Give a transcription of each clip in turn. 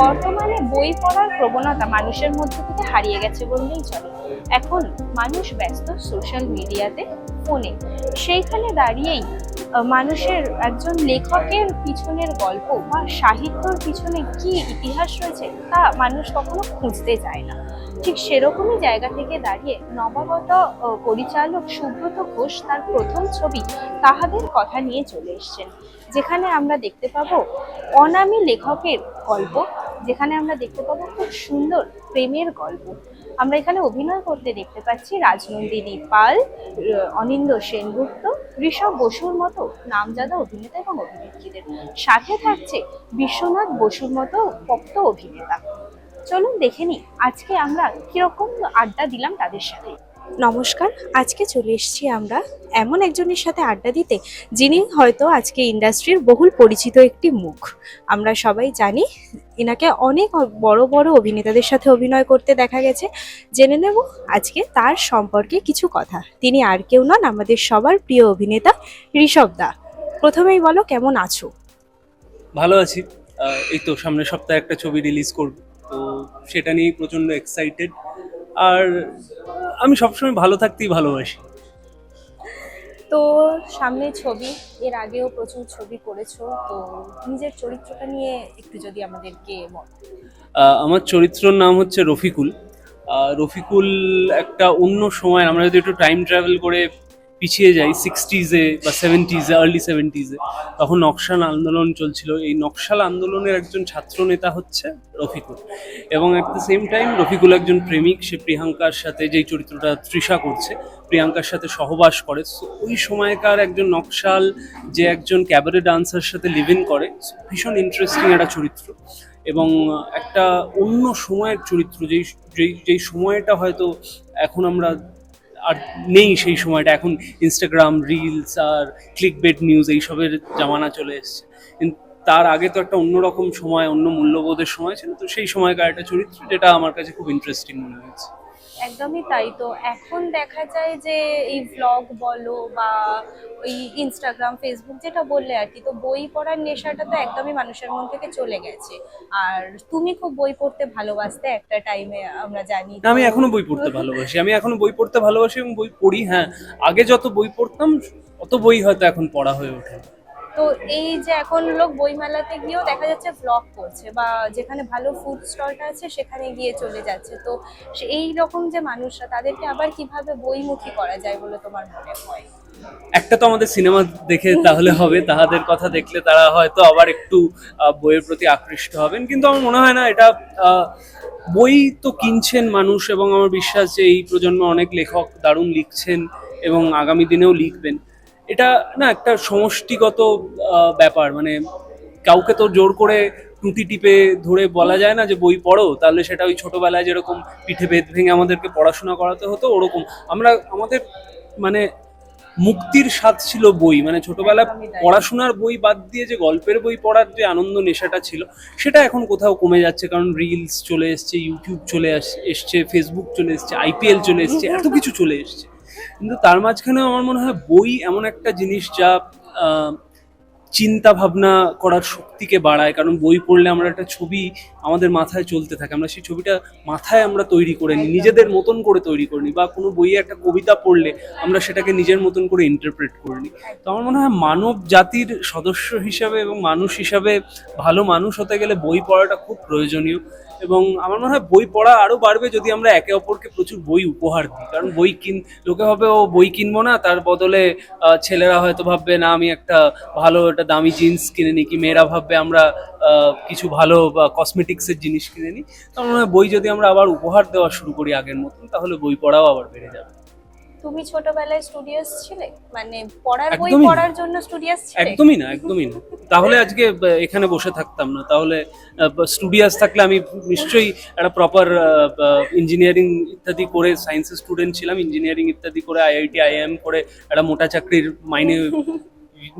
বর্তমানে বই পড়ার প্রবণতা মানুষের মধ্যে থেকে হারিয়ে গেছে বললেই চলে। এখন মানুষ ব্যস্ত সোশ্যাল মিডিয়াতে ফোনে সেইখানে দাঁড়িয়েই মানুষের একজন লেখকের পিছনের গল্প বা সাহিত্যর পিছনে কি ইতিহাস রয়েছে তা মানুষ কখনো খুঁজতে চায় না। ঠিক সেরকমই জায়গা থেকে দাঁড়িয়ে নবাগত পরিচালক সুব্রত ঘোষ তার প্রথম ছবি তাহাদের কথা নিয়ে চলে এসেছেন। যেখানে আমরা দেখতে পাবো, অনামী লেখকের গল্প, যেখানে আমরা দেখতে পাবো খুব সুন্দর প্রেমের গল্প। আমরা এখানে অভিনয় করতে দেখতে পাচ্ছি রাজনন্দিনী পাল অনিন্দ সেনগুপ্ত, ঋষভ বসুর মতো নামজাদা অভিনেতা এবং অভিনেত্রীদের। সাথে থাকছে বিশ্বনাথ বসুর মতো পক্ত অভিনেতা। চলুন দেখে নিই আজকে আমরা কীরকম আড্ডা দিলাম তাদের সাথে। নমস্কার, আজকে চলে এসেছি আমরা এমন একজনের সাথে আড্ডা দিতে যিনি হয়তো আজকে ইন্ডাস্ট্রির বহুল পরিচিত একটি মুখ। আমরা সবাই জানি এনাকে অনেক বড় বড় অভিনেতাদের সাথে অভিনয় করতে দেখা গেছে। জেনে নেব আজকে তার সম্পর্কে কিছু কথা। তিনি আর কেউ নন, আমাদের সবার প্রিয় অভিনেতা ঋষভ দা। প্রথমেই বলো, কেমন আছো? ভালো আছি। এই তো সামনের সপ্তাহে একটা ছবি রিলিজ করব, তো সেটা নিয়েই প্রচণ্ড এক্সাইটেড আর আমি সবসময় ভালো থাকতেই ভালোবাসি। তো সামনে ছবি এর আগেও প্রচুর ছবি করেছ তো নিজের চরিত্রটা নিয়ে একটু যদি আমাদেরকে বলো। আমার চরিত্রর নাম হচ্ছে রফিকুল। রফিকুল একটা অন্য সময় আমরা যদি একটু টাইম ট্রাভেল করে পিছিয়ে যাই সিক্সটিজে বা সেভেন্টিজে আর্লি সেভেন্টিজে তখন নকশাল আন্দোলন চলছিল। এই নকশাল আন্দোলনের একজন ছাত্র নেতা হচ্ছে রফিকুল। এবং at the same time Rafikul একজন প্রেমিক, সে প্রিয়াঙ্কার সাথে যেই চরিত্রটা তৃষা করছে, প্রিয়াঙ্কার সাথে সহবাস করে। ওই সময়কার একজন নকশাল যে একজন ক্যাবারে ডান্সার সাথে লিভ ইন করে ভীষণ ইন্টারেস্টিং একটা চরিত্র। এবং একটা অন্য সময়ের চরিত্র, যেই যেই যেই সময়টা হয়তো এখন আমরা আর নেই সেই সময়টা। এখন ইনস্টাগ্রাম রিলস আর ক্লিক বেড নিউজ এইসবের জামানা চলে এসছে। তার আগে তো একটা অন্যরকম সময়, অন্য মূল্যবোধের সময় ছিল, তো সেই সময়কার একটা চরিত্র যেটা আমার কাছে খুব ইন্টারেস্টিং মনে হয়েছে। একদমই তাই। তো এখন দেখা যায় যে এই ব্লগ বলো বা ওই ইনস্টাগ্রাম ফেসবুক যেটা বললে আর কি, তো বই পড়ার নেশাটা তো একদমই মানুষের মন থেকে চলে গেছে। আর তুমি খুব বই পড়তে ভালোবাসতে একটা টাইমে আমরা জানি। আমি এখনও বই পড়তে ভালোবাসি। আমি এখনও বই পড়তে ভালোবাসি এবং বই পড়ি হ্যাঁ। আগে যত বই পড়তাম, অত বই হয়তো এখন পড়া হয়ে ওঠে। তো এই যে এখন লোক বইমেলাতে গিয়েও দেখা যাচ্ছে ব্লগ করছে বা যেখানে ভালো ফুড স্টলটা আছে সেখানে গিয়ে চলে যাচ্ছে। তো এই রকম যে মানুষরা, তাদেরকে আবার কীভাবে বইমুখী করা যায় বলে তোমার মনে হয়? একটা তো আমাদের সিনেমা দেখে তাহলে হবে, তাহাদের কথা দেখলে তারা হয়তো আবার একটু বইয়ের প্রতি আকৃষ্ট হবেন। কিন্তু আমার মনে হয় না, এটা বই তো কিনছেন মানুষ এবং আমার বিশ্বাস যে এই প্রজন্মে অনেক লেখক দারুণ লিখছেন এবং আগামী দিনেও লিখবেন। এটা না একটা সমষ্টিগত ব্যাপার। মানে কাউকে তো জোর করে টুটি টিপে ধরে বলা যায় না যে বই পড়ো তাহলে সেটা ওই ছোটবেলায় যেরকম পিঠে বেদ ভেঙে আমাদেরকে পড়াশোনা করাতে হতো ওরকম। আমরা আমাদের মানে মুক্তির স্বাদ ছিল বই। মানে ছোটবেলায় পড়াশোনার বই বাদ দিয়ে যে গল্পের বই পড়ার যে আনন্দ নেশাটা ছিল সেটা এখন কোথাও কমে যাচ্ছে। কারণ রিলস চলে এসছে ইউটিউব চলে এসছে ফেসবুক চলে এসছে আইপিএল চলে এসছে এত কিছু চলে এসছে। কিন্তু তার মাঝখানে আমার মনে হয় বই এমন একটা জিনিস যা চিন্তা ভাবনা করার শক্তিকে বাড়ায়। কারণ বই পড়লে আমরা একটা ছবি আমাদের মাথায় চলতে থাকে। আমরা সেই ছবিটা মাথায় আমরা তৈরি করে নিই নিজেদের মতন করে তৈরি করে নিই। বা কোনো বইয়ে একটা কবিতা পড়লে আমরা সেটাকে নিজের মতন করে ইন্টারপ্রেট করে নিই। তো আমার মনে হয় মানব জাতির সদস্য হিসাবে এবং মানুষ হিসাবে ভালো মানুষ হতে গেলে বই পড়াটা খুব প্রয়োজনীয়। এবং আমার মনে হয় বই পড়া আরও বাড়বে যদি আমরা একে অপরকে প্রচুর বই উপহার দিই। কারণ বই কিন লোকে হবে ও, বই কিনবো না। তার বদলে ছেলেরা হয়তো ভাববে, না, আমি একটা ভালো, একটা দামি জিন্স কিনে নিই। কি মেয়েরা ভাববে, আমরা কিছু ভালো কসমেটিক্সের জিনিস কিনে নিই। তো মনে হয় বই যদি আমরা আবার উপহার দেওয়া শুরু করি আগের মতন, তাহলে বই পড়াও আবার বেড়ে যাবে। তুমি ছোটবেলায় স্টুডিয়াস ছিলে? মানে পড়ার বই একদমই না। পড়ার জন্য স্টুডিয়াস ছিলে? একদমই না একদমই না। তাহলে আজকে আহ, এখানে বসে থাকতাম না। তাহলে স্টুডিয়াস থাকলে আমি নিশ্চয়ই একটা প্রপার ইঞ্জিনিয়ারিং ইত্যাদি করে সায়েন্সের স্টুডেন্ট ছিলাম ইঞ্জিনিয়ারিং ইত্যাদি করে আইআইটি আইএম করে একটা মোটা চাকরির মাইনে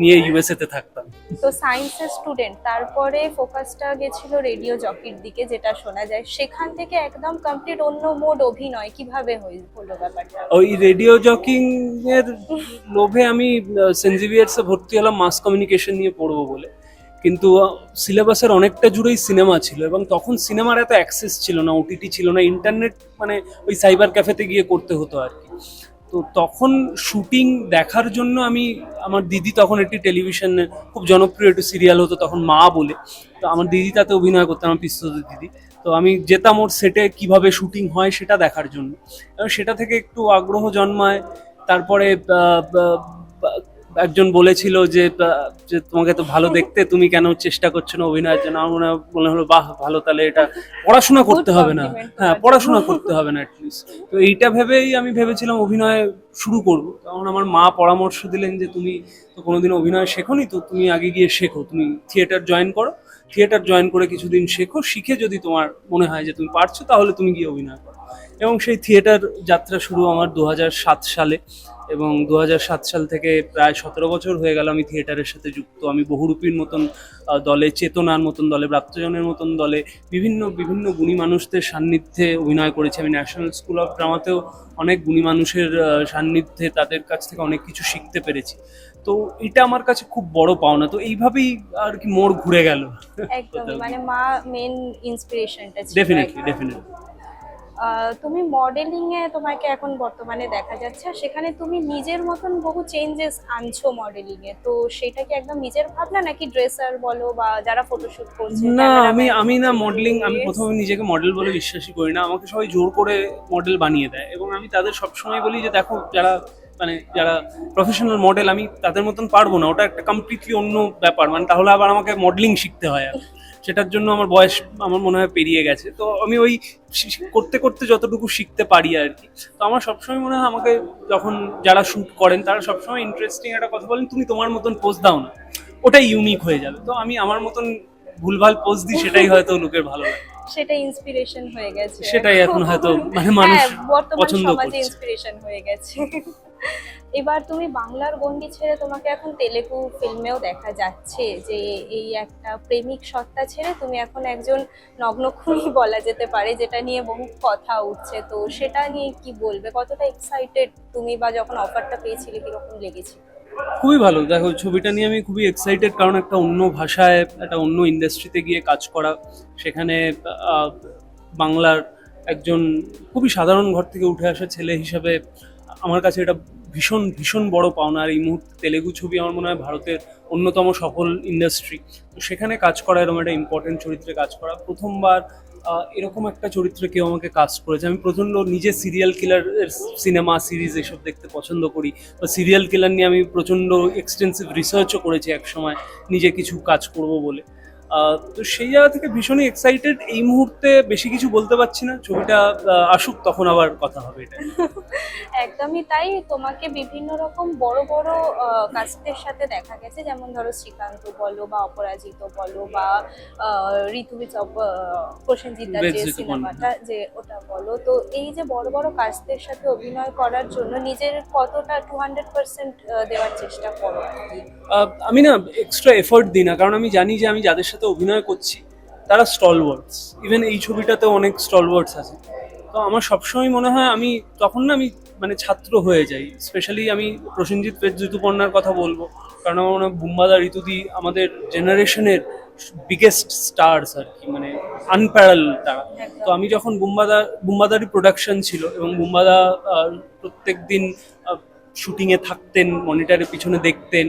নিয়ে ইউএসএ তে থাকতাম। তো সায়েন্সের স্টুডেন্ট তারপরে ফোকাসটা গেছিল রেডিও জকির দিকে যেটা শোনা যায়। সেখান থেকে একদম কমপ্লিট অন্য মোড অভিনয় কীভাবে হলো ব্যাপারটা? ওই রেডিও জকিং এর লোভে আমি সেন্ট জেভিয়ার্সে ভর্তি হলাম মাস কমিউনিকেশন নিয়ে পড়ব বলে। কিন্তু সিলেবাসের অনেকটা জুড়েই সিনেমা ছিল এবং তখন সিনেমার এত অ্যাক্সেস ছিল না ওটিটি ছিল না ইন্টারনেট মানে ওই সাইবার ক্যাফেতে গিয়ে করতে হতো আর কি। তো তখন শুটিং দেখার জন্য আমি, আমার দিদি তখন একটি টেলিভিশনে খুব জনপ্রিয় একটি সিরিয়াল হতো তখন মা বলে। তো আমার দিদি তাতে অভিনয় করতো আমার পিস্তত দিদি। তো আমি যেতাম ওর সেটে কীভাবে শুটিং হয় সেটা দেখার জন্য। সেটা থেকে একটু আগ্রহ জন্মায়। তারপরে একজন বলেছিল যে যে তোমাকে তো ভালো দেখতে তুমি কেন চেষ্টা করছ না অভিনয়ের জন্য? আমার মনে হয়- মনে হলো বাহ ভালো তাহলে এটা পড়াশোনা করতে হবে না। হ্যাঁ পড়াশোনা করতে হবে না অ্যাটলিস্ট তো এইটা ভেবেই আমি ভেবেছিলাম অভিনয় শুরু করব। তখন আমার মা পরামর্শ দিলেন যে তুমি তো কোনোদিন অভিনয় শেখোনি তো তুমি আগে গিয়ে শেখো। তুমি থিয়েটার জয়েন করো। থিয়েটার জয়েন করে কিছুদিন শেখো। শিখে যদি তোমার মনে হয় যে তুমি পারছ তাহলে তুমি গিয়ে অভিনয় করো। এবং সেই থিয়েটার যাত্রা শুরু আমার দু হাজার সাত সালে। এবং দু হাজার সাত সাল থেকে প্রায় সতেরো বছর হয়ে গেল আমি থিয়েটারের সাথে যুক্ত। আমি বহুরূপীর মতন দলে চেতনার মতন দলে প্রাপ্তজনের মতন দলে বিভিন্ন বিভিন্ন গুণী মানুষদের সান্নিধ্যে অভিনয় করেছি। আমি ন্যাশনাল স্কুল অফ ড্রামাতেও অনেক গুণী মানুষের সান্নিধ্যে তাদের কাছ থেকে অনেক কিছু শিখতে পেরেছি। তো এটা আমার কাছে খুব বড় পাওনা। তো এইভাবেই আর কি মোড় ঘুরে গেল। একদমই মানে মা মেন ইন্সপিরেশনটা ছিল ডেফিনেটলি একদম। ডেফিনেটলি তুমি মডেলিংয়ে এ তোমাকে এখন বর্তমানে দেখা যাচ্ছে সেখানে তুমি নিজের মতন বহু চেঞ্জেস আনছো মডেলিংয়ে এ। তো সেটা কি একদম নিজের ভাবনা নাকি ড্রেসার বলো বা যারা ফটোশুট করছে না আমি আমি না মডেলিং আমি প্রথমে নিজেকে মডেল বলে বিশ্বাসই করি না। আমাকে সবাই জোর করে মডেল বানিয়ে দেয় এবং আমি তাদের সবসময় বলি যে দেখো যারা মানে যারা প্রফেশনাল মডেল আমি তাদের মতন পারব না। ওটা একটা কমপ্লিটলি অন্য ব্যাপার। মানে তাহলে আবার আমাকে মডেলিং শিখতে হয় আর। সেটার জন্য আমার বয়স আমার মনে হয় পেরিয়ে গেছে। তো আমি ওই করতে করতে যতটুকু শিখতে পারি আর কি। তো আমার সবসময় মনে হয় আমাকে যখন যারা শ্যুট করেন তারা সবসময় ইন্টারেস্টিং একটা কথা বলেন তুমি তোমার মতন পোজ দাও না। ওটাই ইউনিক হয়ে যাবে। তো আমি আমার মতন ভুলভাল পোজ দিই সেটাই হয়তো লোকের ভালো লাগে। সেটা ইন্সপিরেশন হয়ে গেছে। সেটাই এখন হয়তো মানে মানুষ হ্যাঁ, পছন্দ সমাজে করছে। ইন্সপিরেশন হয়ে গেছে। এবার তুমি বাংলার গন্ডি ছেড়ে তোমাকে এখন তেলেগু ফিল্মেও দেখা যাচ্ছে যে এই একটা প্রেমিক সত্তা ছেড়ে তুমি এখন একজন নগ্নখুনি বলা যেতে পারে, যেটা নিয়ে বহু কথা উঠছে। তো সেটা নিয়ে কি বলবে? কতটা এক্সাইটেড তুমি বা যখন অফারটা পেয়েছিলে, কীরকম লেগেছিল খুবই ভালো। দেখো ছবিটা নিয়ে আমি খুবই এক্সাইটেড কারণ একটা অন্য ভাষায়, একটা অন্য ইন্ডাস্ট্রিতে গিয়ে কাজ করা, সেখানে বাংলার একজন খুবই সাধারণ ঘর থেকে উঠে আসা ছেলে হিসাবে আমার কাছে এটা ভীষণ ভীষণ বড় পাওনা। আর এই মুহূর্তে তেলেগু ছবি আমার মনে হয় ভারতের অন্যতম সফল ইন্ডাস্ট্রি তো সেখানে কাজ করা এরকম একটা ইম্পর্টেন্ট চরিত্রে কাজ করা। প্রথমবার এরকম একটা চরিত্রে কেউ আমাকে কাস্ট করেছে। আমি প্রচণ্ড নিজে সিরিয়াল কিলার সিনেমা সিরিজ এসব দেখতে পছন্দ করি। বা সিরিয়াল কিলার নিয়ে আমি প্রচণ্ড এক্সটেন্সিভ রিসার্চও করেছি এক সময় নিজে কিছু কাজ করব বলে। তো সেই জায়গা থেকে ভীষণই এক্সাইটেড এই মুহূর্তে বেশি কিছু বলতে পারছি না। ছবিটা আসুক তখন আবার কথা হবে এটা একদমই তাই। তোমাকে বিভিন্ন রকম বড় বড় কাস্টের সাথে দেখা গেছে। যেমন ধরো শ্রীকান্ত বলো বা অপরাজিত বলো বা ঋতুবিজ প্রসেনজিৎ যে সিনেমাটা যে ওটা বলো। তো এই যে বড় বড় কাস্টের সাথে অভিনয় করার জন্য নিজের কতটা টু হান্ড্রেড পার্সেন্ট দেওয়ার চেষ্টা করো আমি না এক্সট্রা এফোর্ট দিই না। কারণ আমি জানি যে আমি যাদের সাথে অভিনয় করছি, তারা স্টল ওয়ার্ডস ইভেন এই ছবিটাতেও অনেক স্টল ওয়ার্ডস আছে। তো আমার সবসময় মনে হয় আমি, তখন না আমি মানে ছাত্র হয়ে যাই। স্পেশালি আমি প্রসেনজিৎ পেট ঋতুপর্ণার কথা বলব। কারণ আমার মনে হয় বুম্বাদা ঋতুদি আমাদের জেনারেশনের বিগেস্ট স্টার্স আর কি মানে আনপ্যারাল তারা। তো আমি যখন বুম্বাদা, বুম্বাদারই প্রোডাকশন ছিল এবং বুম্বাদা প্রত্যেক দিন শুটিংয়ে থাকতেন মনিটরের পিছনে দেখতেন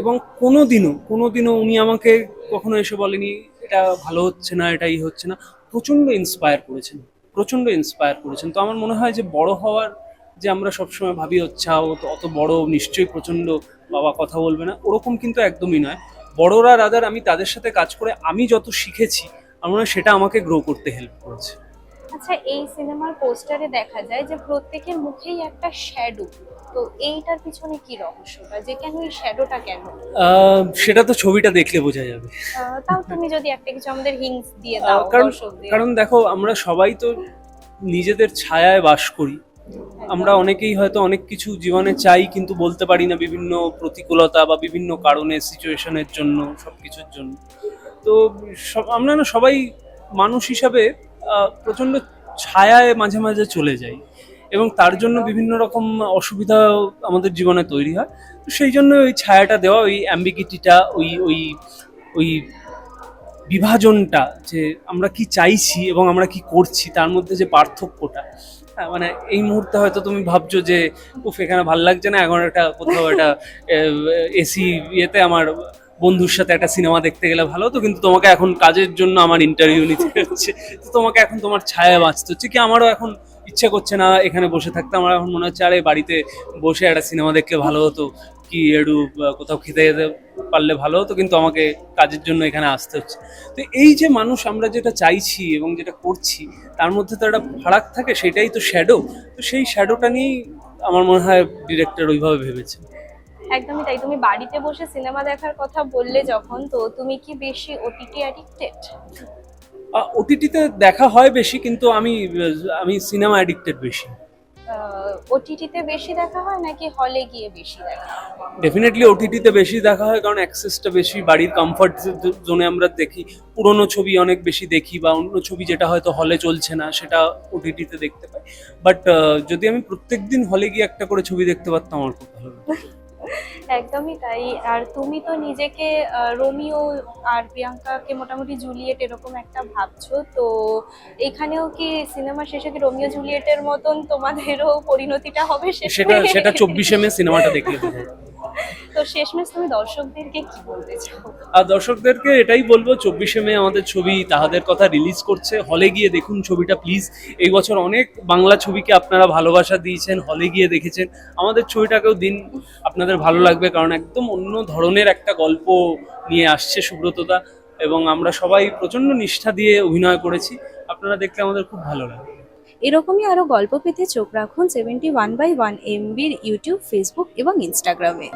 এবং কোনো দিনও কোনো দিনও উনি আমাকে কখনো এসে বলেনি, এটা ভালো হচ্ছে না, এটাই হচ্ছে না। প্রচণ্ড ইন্সপায়ার করেছেন, প্রচণ্ড ইন্সপায়ার করেছেন। তো আমার মনে হয় যে বড় হওয়ার যে আমরা সবসময় ভাবি হচ্ছে ও অত বড়, নিশ্চয়ই প্রচণ্ড, বাবা কথা বলবে না। ওরকম কিন্তু একদমই নয়। বড়রা রাদার আমি তাদের সাথে কাজ করে আমি যত শিখেছি, আমার সেটা আমাকে গ্রো করতে হেল্প করেছে। আচ্ছা এই সিনেমার পোস্টারে দেখা যায় যে প্রত্যেকের মুখেই একটা শ্যাডো তো এইটার পিছনে কি রহস্যটা যে কেন এই শ্যাডোটা কেন? সেটা তো ছবিটা দেখলে বোঝা যাবে। তাও তুমি যদি একটা কিছু আমাদের হিংস দিয়ে দাও কারণ কারণ দেখো আমরা সবাই তো নিজেদের ছায়ায় বাস করি। আমরা অনেকেই হয়তো অনেক কিছু জীবনে চাই কিন্তু বলতে পারি না বিভিন্ন প্রতিকূলতা বা বিভিন্ন কারণে সিচুয়েশনের জন্য সব কিছুর জন্য। তো সব আমরা না সবাই মানুষ হিসাবে প্রচণ্ড ছায়ায় মাঝে মাঝে চলে যাই। এবং তার জন্য বিভিন্ন রকম অসুবিধা আমাদের জীবনে তৈরি হয়। তো সেই জন্য ওই ছায়াটা দেওয়া ওই অ্যাম্বিগিটিটা ওই ওই ওই বিভাজনটা যে আমরা কি চাইছি এবং আমরা কি করছি তার মধ্যে যে পার্থক্যটা। হ্যাঁ, মানে এই মুহূর্তে হয়তো তুমি ভাবছ যে উফ এখানে ভালো লাগছে না এখন একটা কোথাও একটা এসি ইয়েতে আমার বন্ধুর সাথে একটা সিনেমা দেখতে গেলে ভালো তো কিন্তু তোমাকে এখন কাজের জন্য আমার ইন্টারভিউ নিতে হচ্ছে। তোমাকে এখন তোমার ছায়া বাঁচতে হচ্ছে কি আমারও এখন ইচ্ছে করছে না, এখানে বসে থাকতে। আমার এখন মনে হচ্ছে, আরে, বাড়িতে বসে একটা সিনেমা দেখলে ভালো হতো। কি একটু কোথাও খেতে যেতে পারলে ভালো হতো, কিন্তু আমাকে কাজের জন্য এখানে আসতে হচ্ছে। তো এই যে মানুষ আমরা যেটা চাইছি এবং যেটা করছি, তার মধ্যে তো একটা ফারাক থাকে, সেটাই তো শ্যাডো তো সেই শ্যাডোটা নিয়েই আমার মনে হয় ডিরেক্টর ওইভাবে ভেবেছে। একদমই তাই। তুমি বাড়িতে বসে সিনেমা দেখার কথা বললে যখন, তো তুমি কি বেশি ওটিটি অ্যাডিক্টেড ওটিটিতে দেখা হয় বেশি কিন্তু আমি আমি সিনেমা অ্যাডিক্টেড বেশি ওটিটিতে বেশি দেখা হয় নাকি হলে গিয়ে বেশি দেখা? ডেফিনেটলি ওটিটিতে বেশি দেখা হয় কারণ অ্যাক্সেসটা বেশি বাড়ির কমফর্ট জোনে আমরা দেখি পুরনো ছবি অনেক বেশি দেখি বা অন্য ছবি যেটা হয়তো হলে চলছে না সেটা ওটিটিতে দেখতে পাই বাট যদি আমি প্রত্যেকদিন হলে গিয়ে একটা করে ছবি দেখতে পারতাম আমার খুব ভালো। একদমই তাই আর তুমি তো নিজেকে রোমিও আর প্রিয়াঙ্কাকে মোটামুটি জুলিয়েট এরকম একটা ভাবছ, তো এখানেও কি সিনেমা শেষে কি রোমিও জুলিয়েটের মতন তোমাদেরও পরিণতিটা হবে? সেটা সেটা চব্বিশে মে সিনেমাটা দেখলে। তো শেষমেশ তুমি দর্শকদেরকে কি বলতে চাও? আর দর্শকদেরকে এটাই বলব, চব্বিশে মে আমাদের ছবি তাহাদের কথা রিলিজ করছে। হলে গিয়ে দেখুন ছবিটা প্লিজ এই বছর অনেক বাংলা ছবিকে আপনারা ভালোবাসা দিয়েছেন হলে গিয়ে দেখেছেন। আমাদের ছবিটাকেও দিন আপনাদের ভালো লাগবে, কারণ একদম অন্য ধরনের একটা গল্প নিয়ে আসছে সুব্রতদা। এবং আমরা সবাই প্রচণ্ড নিষ্ঠা দিয়ে অভিনয় করেছি। আপনারা দেখলে আমাদের খুব ভালো লাগবে। এরকমই আরও গল্প পেতে চোখ রাখুন সেভেন্টি ওয়ান বাই ওয়ান এমবির ইউটিউব, ফেসবুক এবং ইনস্টাগ্রামে।